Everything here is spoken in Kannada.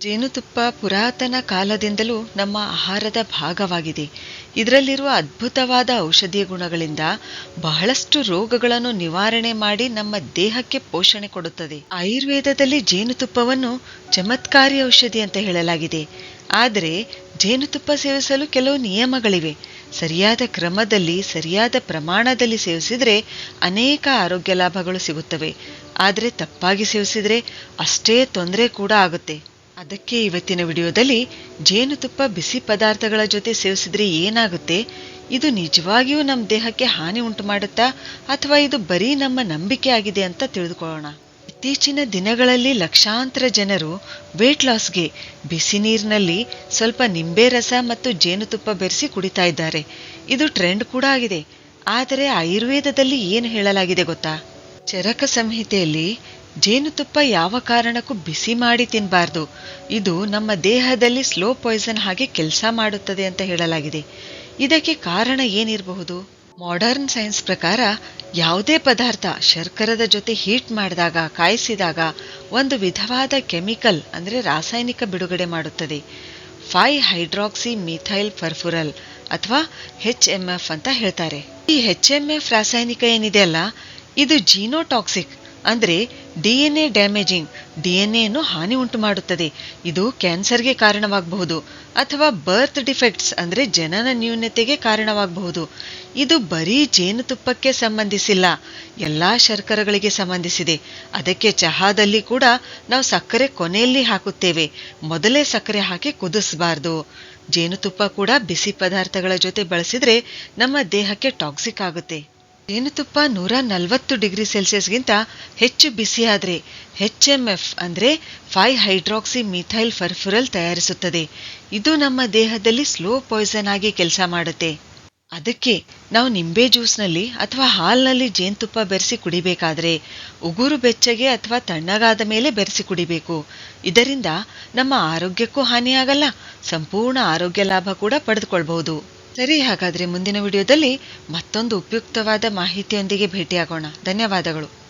ಜೇನುತುಪ್ಪ ಪುರಾತನ ಕಾಲದಿಂದಲೂ ನಮ್ಮ ಆಹಾರದ ಭಾಗವಾಗಿದೆ. ಇದರಲ್ಲಿರುವ ಅದ್ಭುತವಾದ ಔಷಧೀಯ ಗುಣಗಳಿಂದ ಬಹಳಷ್ಟು ರೋಗಗಳನ್ನು ನಿವಾರಣೆ ಮಾಡಿ ನಮ್ಮ ದೇಹಕ್ಕೆ ಪೋಷಣೆ ಕೊಡುತ್ತದೆ. ಆಯುರ್ವೇದದಲ್ಲಿ ಜೇನುತುಪ್ಪವನ್ನು ಚಮತ್ಕಾರಿ ಔಷಧಿ ಅಂತ ಹೇಳಲಾಗಿದೆ. ಆದರೆ ಜೇನುತುಪ್ಪ ಸೇವಿಸಲು ಕೆಲವು ನಿಯಮಗಳಿವೆ. ಸರಿಯಾದ ಕ್ರಮದಲ್ಲಿ, ಸರಿಯಾದ ಪ್ರಮಾಣದಲ್ಲಿ ಸೇವಿಸಿದರೆ ಅನೇಕ ಆರೋಗ್ಯ ಲಾಭಗಳು ಸಿಗುತ್ತವೆ. ಆದರೆ ತಪ್ಪಾಗಿ ಸೇವಿಸಿದರೆ ಅಷ್ಟೇ ತೊಂದರೆ ಕೂಡ ಆಗುತ್ತೆ. ಅದಕ್ಕೆ ಇವತ್ತಿನ ವಿಡಿಯೋದಲ್ಲಿ ಜೇನುತುಪ್ಪ, ಬಿಸಿ ಪದಾರ್ಥಗಳ ಜೊತೆ ಸೇವಿಸಿದ್ರೆ ಏನಾಗುತ್ತೆ? ಇದು ನಿಜವಾಗಿಯೂ ನಮ್ಮ ದೇಹಕ್ಕೆ ಹಾನಿ ಉಂಟು ಮಾಡುತ್ತಾ, ಅಥವಾ ಇದು ಬರೀ ನಮ್ಮ ನಂಬಿಕೆ ಆಗಿದೆ ಅಂತ ತಿಳಿದುಕೊಳ್ಳೋಣ? ಇತ್ತೀಚಿನ ದಿನಗಳಲ್ಲಿ ಲಕ್ಷಾಂತರ ಜನರು ವೇಟ್ ಲಾಸ್ಗೆ ಬಿಸಿ ನೀರಿನಲ್ಲಿ ಸ್ವಲ್ಪ ನಿಂಬೆ ರಸ ಮತ್ತು ಜೇನುತುಪ್ಪ ಬೆರೆಸಿ ಕುಡಿತಾ ಇದ್ದಾರೆ. ಇದು ಟ್ರೆಂಡ್ ಕೂಡ ಆಗಿದೆ. ಆದರೆ ಆಯುರ್ವೇದದಲ್ಲಿ ಏನು ಹೇಳಲಾಗಿದೆ ಗೊತ್ತಾ? ಚರಕ ಸಂಹಿತೆಯಲ್ಲಿ ಜೇನುತುಪ್ಪ ಯಾವ ಕಾರಣಕ್ಕೂ ಬಿಸಿ ಮಾಡಿ ತಿನ್ನಬಾರ್ದು ಇದು ನಮ್ಮ ದೇಹದಲ್ಲಿ ಸ್ಲೋ ಪಾಯ್ಸನ್ ಹಾಗೆ ಕೆಲಸ ಮಾಡುತ್ತದೆ ಅಂತ ಹೇಳಲಾಗಿದೆ. ಇದಕ್ಕೆ ಕಾರಣ ಏನಿರಬಹುದು? ಮಾಡರ್ನ್ ಸೈನ್ಸ್ ಪ್ರಕಾರ ಯಾವುದೇ ಪದಾರ್ಥ ಶರ್ಕರದ ಜೊತೆ ಹೀಟ್ ಮಾಡಿದಾಗ, ಕಾಯಿಸಿದಾಗ ಒಂದು ವಿಧವಾದ ಕೆಮಿಕಲ್ ಅಂದರೆ ರಾಸಾಯನಿಕ ಬಿಡುಗಡೆ ಮಾಡುತ್ತದೆ. ಫೈ ಹೈಡ್ರಾಕ್ಸಿ ಮಿಥೈಲ್ ಫರ್ಫುರಲ್ ಅಥವಾ ಹೆಚ್ ಎಂ ಎಫ್ ಅಂತ ಹೇಳ್ತಾರೆ. ಈ ಹೆಚ್ ಎಂ ಎಫ್ ರಾಸಾಯನಿಕ ಏನಿದೆ ಅಲ್ಲ? ಇದು ಜೀನೋಟಾಕ್ಸಿಕ್ ಅಂದ್ರೆ ಡಿಎನ್ಎ ಡ್ಯಾಮೇಜಿಂಗ್, ಡಿಎನ್ಎಯನ್ನು ಹಾನಿ ಉಂಟು ಮಾಡುತ್ತದೆ. ಇದು ಕ್ಯಾನ್ಸರ್ಗೆ ಕಾರಣವಾಗಬಹುದು ಅಥವಾ ಬರ್ತ್ ಡಿಫೆಕ್ಟ್ಸ್ ಅಂದರೆ ಜನನ ನ್ಯೂನತೆಗೆ ಕಾರಣವಾಗಬಹುದು. ಇದು ಬರೀ ಜೇನುತುಪ್ಪಕ್ಕೆ ಸಂಬಂಧಿಸಿಲ್ಲ, ಎಲ್ಲ ಶರ್ಕರಗಳಿಗೆ ಸಂಬಂಧಿಸಿದೆ. ಅದಕ್ಕೆ ಚಹಾದಲ್ಲಿ ಕೂಡ ನಾವು ಸಕ್ಕರೆ ಕೊನೆಯಲ್ಲಿ ಹಾಕುತ್ತೇವೆ. ಮೊದಲೇ ಸಕ್ಕರೆ ಹಾಕಿ ಕುದಿಸಬಾರ್ದು. ಜೇನುತುಪ್ಪ ಕೂಡ ಬಿಸಿ ಪದಾರ್ಥಗಳ ಜೊತೆ ಬಳಸಿದರೆ ನಮ್ಮ ದೇಹಕ್ಕೆ ಟಾಕ್ಸಿಕ್ ಆಗುತ್ತೆ. ಜೇನುತುಪ್ಪ ನೂರ ನಲವತ್ತು ಡಿಗ್ರಿ ಸೆಲ್ಸಿಯಸ್ಗಿಂತ ಹೆಚ್ಚು ಬಿಸಿಯಾದರೆ ಹೆಚ್ ಎಂ ಎಫ್ ಅಂದರೆ ಫೈ ಹೈಡ್ರಾಕ್ಸಿ ಮಿಥೈಲ್ ಫರ್ಫುರಲ್ ತಯಾರಿಸುತ್ತದೆ. ಇದು ನಮ್ಮ ದೇಹದಲ್ಲಿ ಸ್ಲೋ ಪಾಯ್ಸನ್ ಆಗಿ ಕೆಲಸ ಮಾಡುತ್ತೆ. ಅದಕ್ಕೆ ನಾವು ನಿಂಬೆ ಜ್ಯೂಸ್ನಲ್ಲಿ ಅಥವಾ ಹಾಲ್ನಲ್ಲಿ ಜೇನುತುಪ್ಪ ಬೆರೆಸಿ ಕುಡಿಬೇಕಾದ್ರೆ ಉಗುರು ಬೆಚ್ಚಗೆ ಅಥವಾ ತಣ್ಣಗಾದ ಮೇಲೆ ಬೆರೆಸಿ ಕುಡಿಬೇಕು. ಇದರಿಂದ ನಮ್ಮ ಆರೋಗ್ಯಕ್ಕೂ ಹಾನಿಯಾಗಲ್ಲ, ಸಂಪೂರ್ಣ ಆರೋಗ್ಯ ಲಾಭ ಕೂಡ ಪಡೆದುಕೊಳ್ಬಹುದು. ಸರಿ ಹಾಗಾದ್ರೆ ಮುಂದಿನ ವಿಡಿಯೋದಲ್ಲಿ ಮತ್ತೊಂದು ಉಪಯುಕ್ತವಾದ ಮಾಹಿತಿಯೊಂದಿಗೆ ಭೇಟಿಯಾಗೋಣ. ಧನ್ಯವಾದಗಳು.